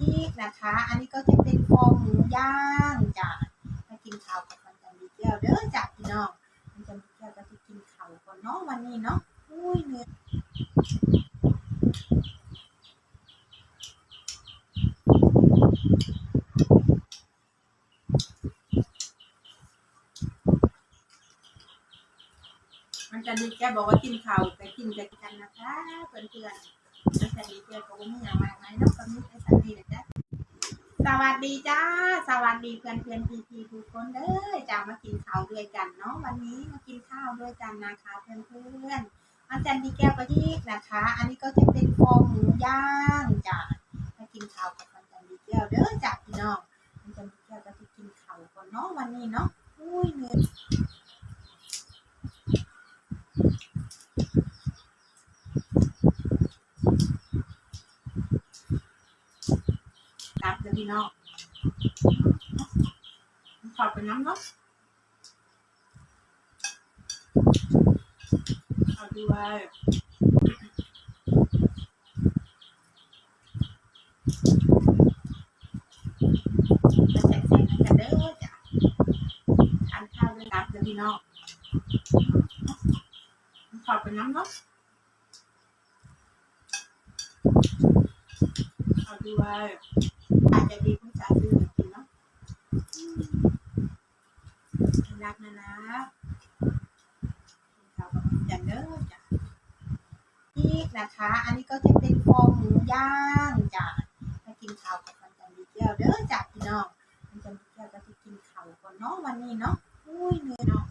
นี่นะคะ อันนี้ก็จะเป็นคอหมูย่างจ้ะมากินข้าวกับมันจันดีเก้วเด้อจ้ะพี่น้องมันจันดีเก้วก็จะกินข้าวก่อนเนาะวันนี้เนาะอุ้ยเนื้อ มันนดีแกบอกว่ากินข้าวแต่กินแต่กันนะคะเพื่อนๆมันจันดีแก้วก็บ่มีอยางมากมายเนาะก็มีแต่สันดีแหละจ้ะสวัสดีจ้า สวัสดีเพื่อนเพื่อนพีพีทุกคนเด้อจะมากินข้าวด้วยกันเนาะวันนี้มากินข้าวด้วยกันนะคะเพื่อนเพื่อนอาจารย์ดีแก้วก็ยีกนะคะ อันนี้ก็จะเป็นคอหมูย่างจ้ะมากินข้าวกับอาจารย์ดีแก้วเด้อจ้ะพี่น้องอาจารย์ดีแก้วก็จะกินข้าวก่อนเนาะวันนี้เนาะอุ้ยเหนื่อยรับเด้อ พี่น้องขอบเป็นน้ำเนาะเอาด้วยมาแจกแจงกันเด้อจ้ะทานาวด้วยรับเด้อพี่น้องขอบเป็นน้ำเนาะเอาด้วย อาจจะดีคุณสาซื้อมากินเนาะรักนะนะข้าวกับจันเด้อจ้ะนี่นะคะ อันนี้ก็จะเป็นคอหมูย่างจ้ะมากินข้าวกับมันจันดีแก้วเด้อจ้ะพี่น้องมันจันดีแก้วก็จะกินข้าวก่อนเนาะวันนี้เนาะอุ้ยเหนื่อยเนาะ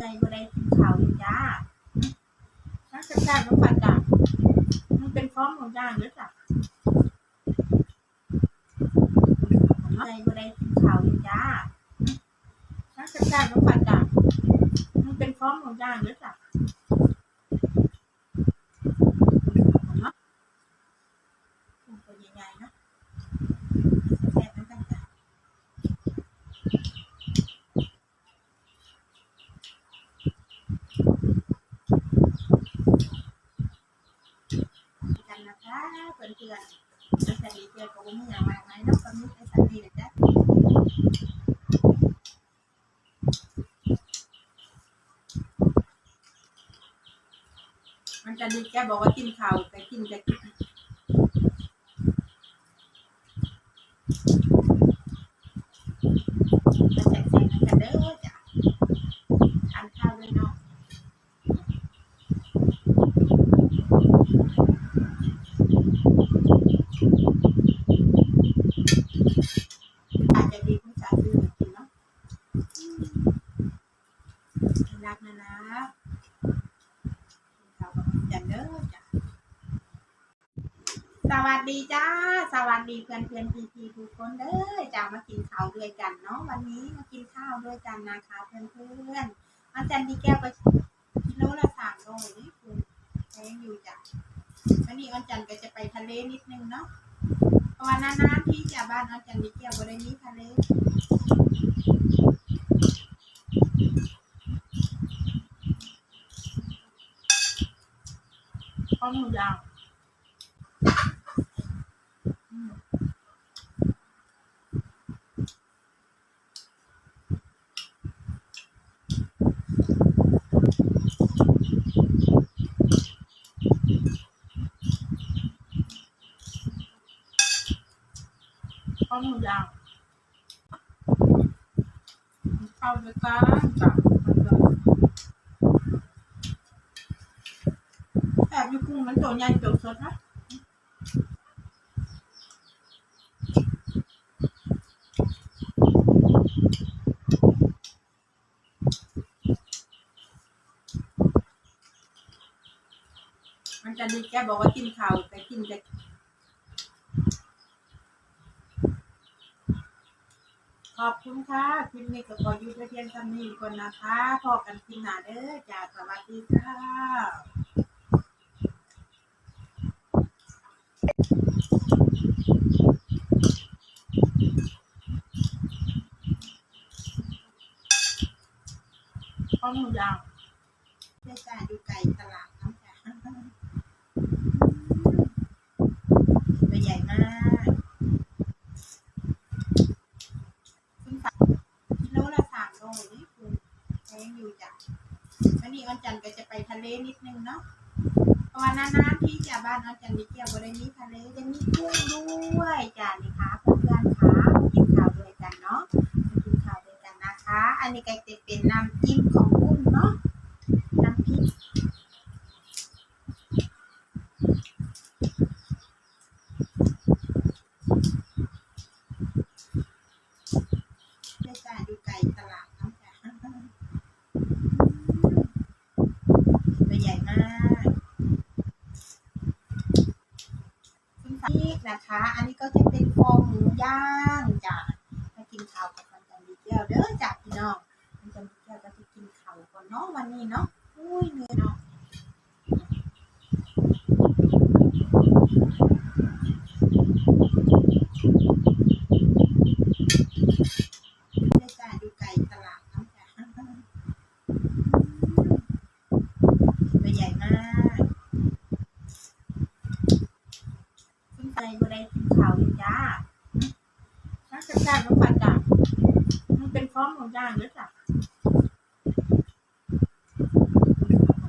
ในบริกินข้าวอยู่จ้านักจัดการต้องปัดจ้ะมันเป็นพร้อมของย่างด้วยจ้ะในบริ กินข้าวอยู่จ้านักจัดการต้องปัดจ้ะมันเป็นพร้อมของย่างด้วยจ้ะเนาะตัวใหรือจ้ะกันนะคะเพื่อนเพื่อนๆสวัสดีเจอกับผมอย่างมากมายเนาะก็มีแต่สันดีนะจ๊ะมันจะดีแก บอกว่ากินข้าวแต่กินแต่กินมาแจกแจงกันเด้อจ้ะทานข้าวด้วยเนาะ อาจจะดีคุณสาซื้อมากินเนาะรักนะนะข้าวกับจันเด้อจ้ะ สวัสดีจ้า สวัสดีเพื่อนเพื่อนพีพีทุกคนเด้อจะมากินข้าวด้วยกันเนาะวันนี้มากินข้าวด้วยกันนะคะ เพื่อนเพื่อนอาจารย์ดีแก้วไปกิโลละสามโลนี่คุณแพงอยู่จ้ะวันนี้อาจารย์ก็จะไปทะเลนิดนึงเนาะเพราะว่านานๆที่จะบ้านอาจารย์มิเกียวบรินี้ทะเลข้าวหมูย่าง ข้าวหมูย่างข้าวด้วยกันจ้ะแอบอยู่กุ้งมันตัวใหญ่ตัวสดนะมันจะดีแกบอกว่ากินข้าวแต่กินแต่ ขอบคุณค่ะคลิปนี้ก็ขออยู่เพียงเท่านี้ก่อนนะคะ พอกันคลิปหน้าเด้อจ้าสวัสดีค่ะ อหมูย่างเพื่อจ่าอยู่ไก่ตลาดน้ำจ่าตัวใหญ่มากซึ่งฝากกิโลละสามโลนี่คือแพงอยู่จ้ะ วันนี้วันจันทร์ก็จะไปทะเลนิดนึงเนาะเพราะว่านานๆที่จะบ้านก้อนจันทร์มีเกี่ยวบริมีทะเลจะมีกุ้งด้วยจ้านี่ค่ะเพื่อนๆค่ะมากินข้าวด้วยกันเนาะกินข้าวด้วยกันนะคะ อันนี้ก็จะเป็นน้ำจิ้มของกุ้งเนาะน้ำพริก เพื่อจ่าอยู่ไก่ตลาดน้ำจ่าตัวใหญ่มากซึ่ง นะคะ อันนี้ก็จะเป็นฟองหมูย่างจ้ะมากินข้าวกับมันกันดีเดียวเด้อจ้ะพี่น้องมันจันดีเกียวก็จะกินข้าวก่อนเนาะวันนี้เนาะอุ้ยเหนื่อยเนาะเพื่อจ่าอยู่ไก่ตลาดน้ำจ่าตัวใหญ่มากซึ่งใจบ่ได้กินข้าวอยู่จ้า นักจัดการต้องปัดจ้ะมันเป็นพร้อมของย่างเด้อจ้ะ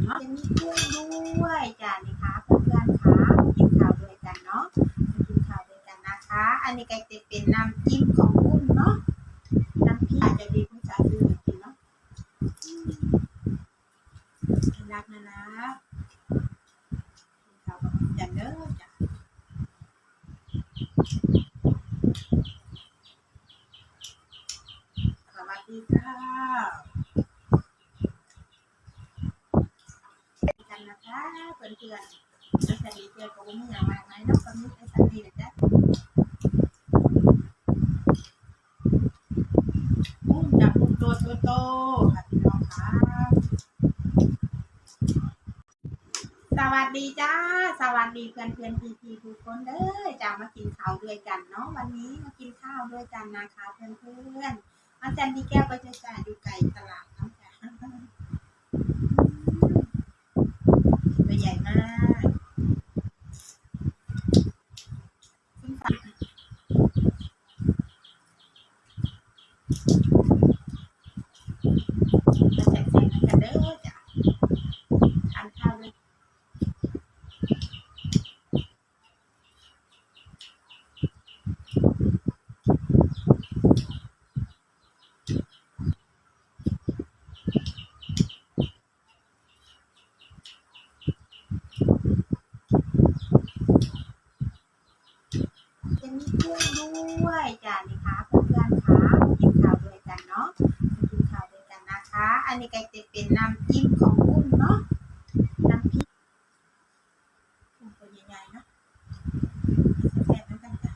เนาะมีกุ้งด้วยจ้ะนี่ค่ะเพื่อนๆค่ะมากินข้าวด้วยกันเนาะกินข้าวด้วยกันนะคะ อันนี้ก็จะเป็นน้ำจิ้มของกุ้งเนาะน้ำพริกอาจจะดีคุณจ๋าซื้อมาเนาะอืมรักนะนะกินข้าวกับคุณจันเด้อจ้ะ สวัสดีค่ะกั นะคะเพื่อนเพื่อนๆสวัสดีเจอกับวุ้อย่างมากมายเนอกความรู้ในสันดีนะจ๊ะกุ้งจับกุ้งตัวโตๆค่ะพี่น้องค่ะสวัสดีจ้า สวัสดีเพื่อนเพื่อนพี่พี่ๆทุกคนเด้อจะมากินข้าวด้วยกันเนาะวันนี้มากินข้าวด้วยกันนะคะเพื่อนเพื่อนๆอาจารย์ดีแก้วก็จะจ่ายอยู่ไก่ตลาดน้ำจ่า ตัวใหญ่มากซึ่งฝากมาแจกแจกกันเด้อจ้ะทานข้าวด้วยจะมีกุ้ง ด้วยจ้ะนี่ค่ะเพื่อนๆคะมากินข้าวด้วยกันเนาะกินข้าวด้วยกันนะคะ อันนี้ก็จะเป็นน้ำจิ้มของกุ้งเนาะน้ำพริกกุ้งตัวใหญ่ๆเนาะแซ่บๆเหมือนกันจ้ะ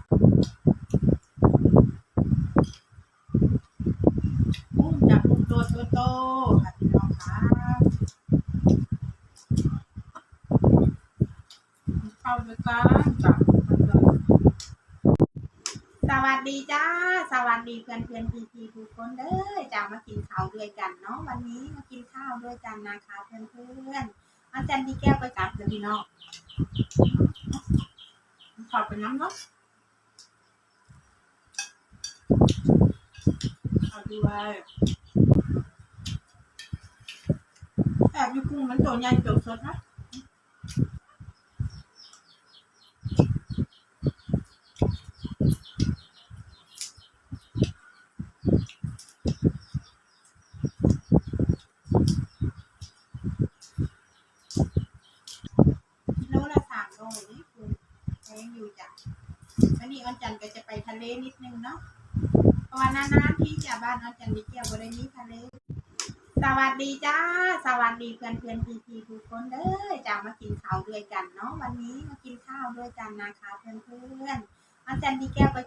กุ้งจับกุ้งตัวโตๆค่ะพี่น้องค่ะเข้าด้วยกันจ้ะเพื่อนๆ สวัส ดีจ้า สวัสดีเพื่อนเพื่อนพี่พี่ทุกคนเด้อจะมากินข้าวด้วยกันเนาะวันนี้มากินข้าวด้วยกันนะคะเพื่อนเพื่อนๆอาจารย์ดีแก้วไปจับเดี๋ยวพี่น้องขอบเป็นน้ำเนาะเอด้วยแอบอยู่กุ้งมันตัวใหญ่ตัวสดนะ กิโลละสามโลนี่คือ แพงอยู่จ้ะวันนี้วันจันทร์ก็จะไปทะเลนิดนึงเนาะเพราะว่านานๆที่จะบ้านวันจันทร์มีเกี่ยวบริมีทะเล สวัสดีจ้า สวัสดีเพื่อนเพื่อนพี่พี่ทุกคนเด้อจะมากินข้าวด้วยกันเนาะวันนี้มากินข้าวด้วยกันนะคะเพื่อนเพื่อนๆอาจารย์ดีแก้วไป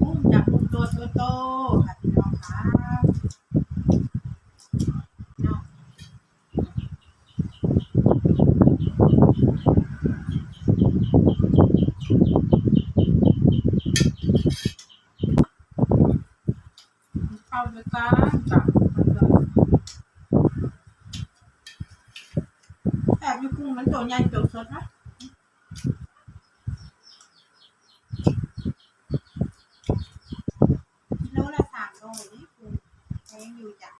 กุ้งจับกุ้งตัวโตๆ จ้าจ้าแอบอยู่กุ้งมันตัวใหญ่ตัวสดนะโลละสามโลนี่คุณยังอยู่